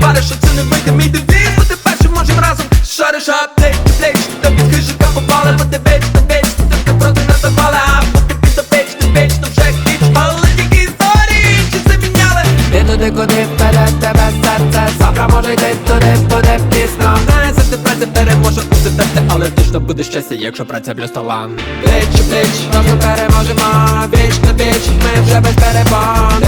вариш, що це не вийде мій девіз. Бути першим можем разом. Шариш аптеч, плеч Та під хижика попали, бо ти веч, та веч Ти проти нас запали, а поки під до печ, ти печ, то вже хіч Але тільки історії, чи це міняли? Ти туди, куди вперед тебе серце. Завтра може йти туди, буде пізно. Знає, за тебе це переможе усе терти Але точно буде щастя, якщо праця плюс талант Плеч, плеч, Разом переможемо. Віч на віч. Ми вже без перебон